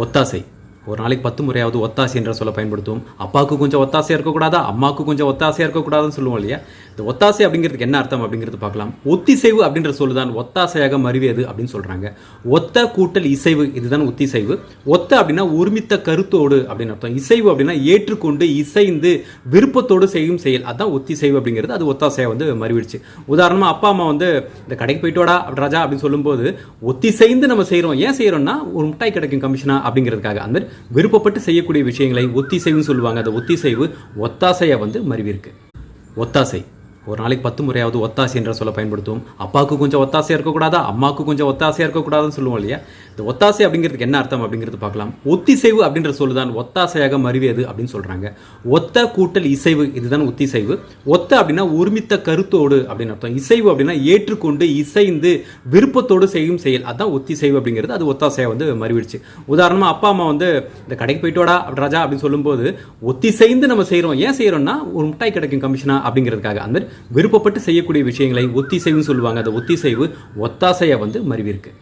ஒத்தாசை. ஒரு நாளைக்கு பத்து முறையாவது ஒத்தாசை என்ற சொல்ல பயன்படுத்துவோம். அப்பாவுக்கு கொஞ்சம் ஒத்தாசையாக இருக்கக்கூடாதா? அம்மாவுக்கு கொஞ்சம் ஒத்தாசையாக இருக்கக்கூடாதுன்னு சொல்லுவோம் இல்லையா? இந்த ஒத்தாசை அப்படிங்கிறதுக்கு என்ன அர்த்தம் அப்படிங்கிறது பார்க்கலாம். ஒத்திசைவு அப்படின்ற சொல்லுதான் ஒத்தாசையாக மறிவியது அப்படின்னு சொல்கிறாங்க ஒத்த கூட்டல் இசைவு இதுதான் ஒத்திசைவு. ஒத்த அப்படின்னா ஒருமித்த கருத்தோடு அப்படின்னு அர்த்தம். இசைவு அப்படின்னா ஏற்றுக்கொண்டு இசைந்து விருப்பத்தோடு செய்யும் செயல். அதான் ஒத்திசைவு அப்படிங்கிறது. அது ஒத்தாசையாக வந்து மறிவிடுச்சு உதாரணமாக அப்பா அம்மா வந்து இந்த கடைக்கு போயிட்டு வாடா ராஜா அப்படின்னு சொல்லும்போது ஒத்திசைந்து நம்ம செய்கிறோம் ஏன் செய்கிறோம்னா ஒரு மிட்டாய் கிடைக்கும் கமிஷனா? அப்படிங்கிறதுக்காக. அந்த மாதிரி விருப்பப்பட்டு செய்யக்கூடிய விஷயங்களை ஒத்திசைவுன்னு சொல்லுவாங்க. அந்த ஒத்திசைவு ஒத்தாசையை வந்து மருவிருக்கு ஒத்தாசை. ஒரு நாளைக்கு பத்து முறையாவது ஒத்தாசை என்ற சொல்ல பயன்படுத்துவோம். அப்பாவுக்கு கொஞ்சம் ஒத்தாசையாக இருக்கக்கூடாதா? அம்மாவுக்கு கொஞ்சம் ஒத்தாசையாக இருக்கக்கூடாதுன்னு சொல்லுவோம் இல்லையா? இந்த ஒத்தாசை அப்படிங்கிறதுக்கு என்ன அர்த்தம் அப்படிங்கிறது பார்க்கலாம். ஒத்திசைவு அப்படின்ற சொல்லுதான் ஒத்தாசையாக மறுவியது அப்படின்னு சொல்கிறாங்க ஒத்த கூட்டல் இசைவு இதுதான் ஒத்திசைவு. ஒத்த அப்படின்னா ஒருமித்த கருத்தோடு அப்படின்னு அர்த்தம். இசைவு அப்படின்னா ஏற்றுக்கொண்டு இசைந்து விருப்பத்தோடு செய்யும் செயல். அதான் ஒத்திசைவு அப்படிங்கிறது. அது ஒத்தாசையாக வந்து மறுவிடுச்சு உதாரணமாக அப்பா அம்மா வந்து இந்த கடைக்கு போயிட்டு வாடா ராஜா அப்படின்னு சொல்லும்போது ஒத்திசைந்து நம்ம செய்கிறோம் ஏன் செய்கிறோம்னா ஒரு மிட்டாய் கிடைக்கும் கமிஷனா? அப்படிங்கிறதுக்காக. அந்த மாதிரி விருப்பப்பட்டு செய்யக்கூடிய விஷயங்களை ஒத்திசைவுன்னு சொல்லுவாங்க. அந்த ஒத்திசைவு ஒத்தாசையை வந்து மறிவிருக்கு